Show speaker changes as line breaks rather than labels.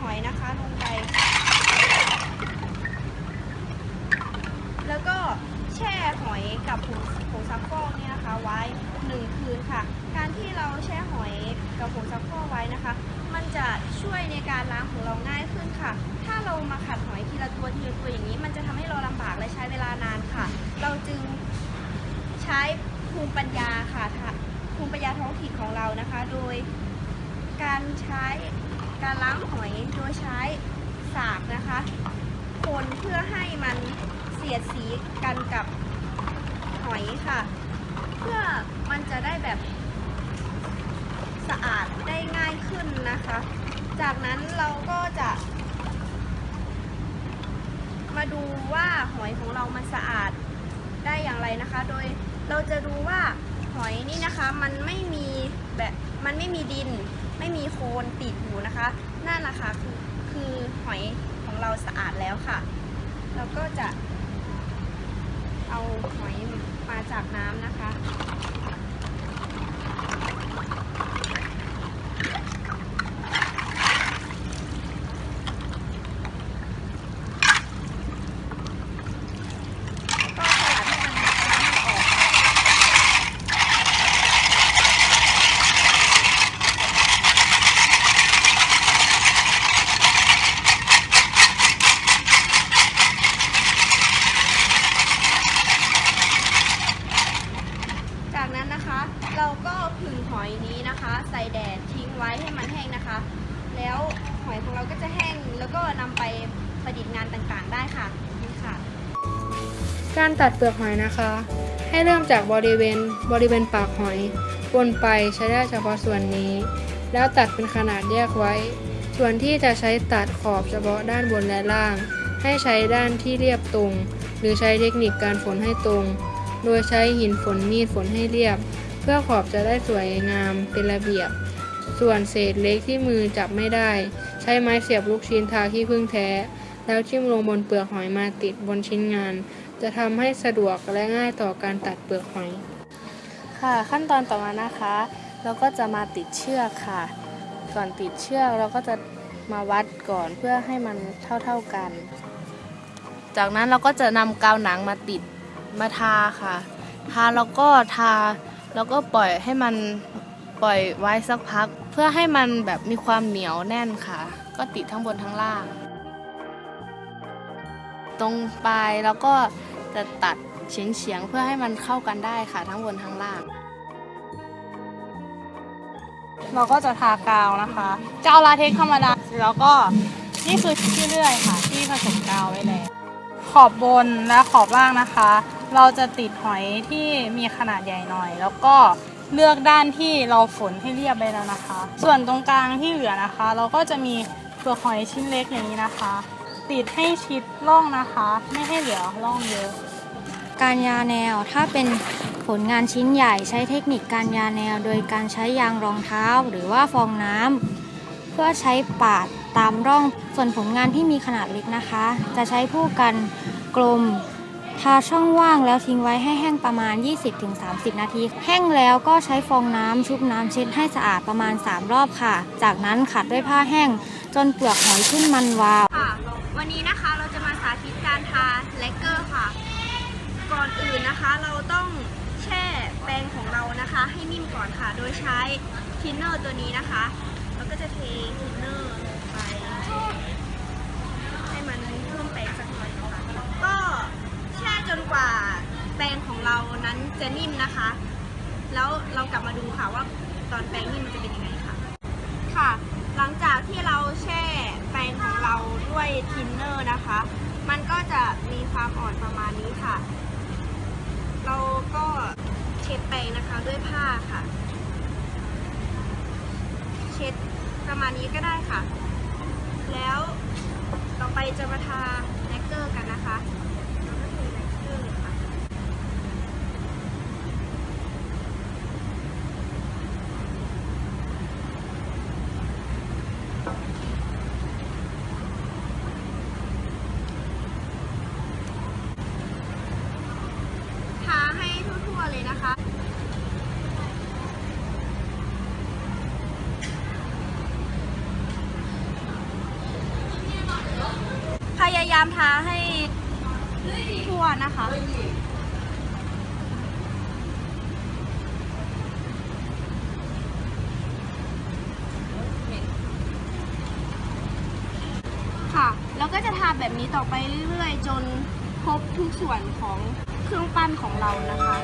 หอยนะคะลงไป แล้วก็แช่หอยกับผงผงซักฟอกเนี่ยนะคะไว้หนึ่งคืนค่ะ การที่เราแช่หอยกับผงซักฟอกไว้นะคะ มันจะช่วยในการล้างของเราง่ายขึ้นค่ะ ถ้าเรามาขัดหอยทีละตัวทีละตัวอย่างนี้ มันจะทำให้เราลำบากและใช้เวลานานค่ะ เราจึงใช้ภูมิปัญญาค่ะภูมิปัญญาท้องถิ่นของเรานะคะ โดยการใช้ การล้างหอยโดยใช้สากนะคะ คนเพื่อให้มันเสียดสีกันกับหอยค่ะ เพื่อมันจะได้แบบสะอาดได้ง่ายขึ้นนะคะ จากนั้นเราก็จะ มาดูว่าหอยของเรามันสะอาดได้อย่างไรนะคะ โดยเราจะดูว่าหอยนี่นะคะมันไม่มีแบบมันไม่มีดิน ไม่มีโคลนติดอยู่นะคะนั่นนะคะคือคือหอยของเราสะอาดแล้วค่ะ เราก็จะเอาหอยมาจากน้ำนะคะ ก็สลัดให้มันน้ำมันออกค่ะ จากนั้นนะคะ เราก็ผึ่งหอยนี้นะคะ ใส่แดดทิ้งไว้ให้มันแห้งนะคะ แล้วหอยของเราก็จะแห้งแล้วก็นำไป ประดิษฐ์งานต่างๆ ได้ค่ะนี่ค่ะ
การตัดเปลือกหอยนะคะ ให้เริ่มจากบริเวณบริเวณปากหอยวนไปใช้ได้เฉพาะส่วนนี้ แล้วตัดเป็นขนาดแยกไว้ ส่วนที่จะใช้ตัดขอบเฉพาะด้านบนและล่าง ให้ใช้ด้านที่เรียบตรง หรือใช้เทคนิคการฝนให้ตรง โดยใช้หินฝนมีดฝนให้เรียบ เพื่อขอบจะได้สวยงามเป็นระเบียบ ส่วนเศษเล็กที่มือจับไม่ได้ ใช้ไม้เสียบลูกชิ้นทาที่พึ่งแท้ แล้วจิ้มลงบนเปลือกหอยมาติดบนชิ้นงาน จะทำให้สะดวกและง่ายต่อการตัดเปลือกหอย
ค่ะขั้นตอนต่อมานะคะ เราก็จะมาติดเชือกค่ะ ก่อนติดเชือกเราก็จะมาวัดก่อนเพื่อให้มันเท่าๆกัน จากนั้นเราก็จะนำกาวหนังมาติดมาทาค่ะ ทาแล้วก็ทาแล้วก็ปล่อยให้มันปล่อยไว้สักพัก เพื่อให้มันแบบมีความเหนียวแน่นค่ะ ก็ติดทั้งบนทั้งล่าง ตรงปลายแล้วก็จะตัดเฉียงๆเพื่อให้มันเข้ากันได้ค่ะทั้งบนทั้งล่าง
เราก็จะทากาวนะคะกาวลาเทคธรรมดาแล้วก็นี่คือที่เลื่อยค่ะ ที่ผสมกาวไว้แล้วขอบบนและขอบล่างนะคะ เราจะติดหอยที่มีขนาดใหญ่หน่อย แล้วก็เลือกด้านที่เราฝนให้เรียบไปแล้วนะคะ ส่วนตรงกลางที่เหลือนะคะ เราก็จะมีเปลือกหอยชิ้นเล็กอย่างนี้นะคะ ติดให้ชิดร่องนะคะ ไม่ให้เหลือร่องเยอะ
การยาแนวถ้าเป็นผลงานชิ้นใหญ่ใช้เทคนิคการยาแนว โดยการใช้ยางรองเท้าหรือว่าฟองน้ำเพื่อใช้ปาดตามร่องส่วนผลงานที่มีขนาดเล็กนะคะ จะใช้ผู้กันกลมทาช่องว่างแล้วทิ้งไว้ให้แห้งประมาณ 20-30 นาที แห้งแล้วก็ใช้ฟองน้ำชุบน้ำเช็ดให้สะอาดประมาณ 3 รอบค่ะ จากนั้นขัดด้วยผ้าแห้งจนเปลือกหอยขึ้นมันวาว
วันนี้นะคะเราจะมาสาธิตการทาแลกเกอร์ค่ะ ก่อนอื่นนะคะเราต้องแช่แปรงของเรานะคะ ให้นิ่มก่อนค่ะ โดยใช้ทินเนอร์ตัวนี้นะคะ แล้วก็จะเททินเนอร์ลงไปให้มันเพิ่มแปรงสักหน่อยนะคะก็แช่จนกว่าแปรงของเรานั้นจะนิ่มนะคะ แล้วเรากลับมาดูค่ะว่าตอนแปรงนิ่มมันจะเป็นยังไงค่ะ ค่ะ หลังจากที่เราแช่ แปรงของเราด้วยทินเนอร์นะคะ มันก็จะมีความอ่อนประมาณนี้ค่ะ เราก็เช็ดแปรงนะคะด้วยผ้าค่ะ เช็ดประมาณนี้ก็ได้ค่ะ แล้วต่อไปจะมาทา นะคะพยายามทาให้ทั่วนะคะ ค่ะ แล้วก็จะทาแบบนี้ต่อไปเรื่อยๆ จนครบทุกส่วนของเครื่องปั้นของเรานะคะ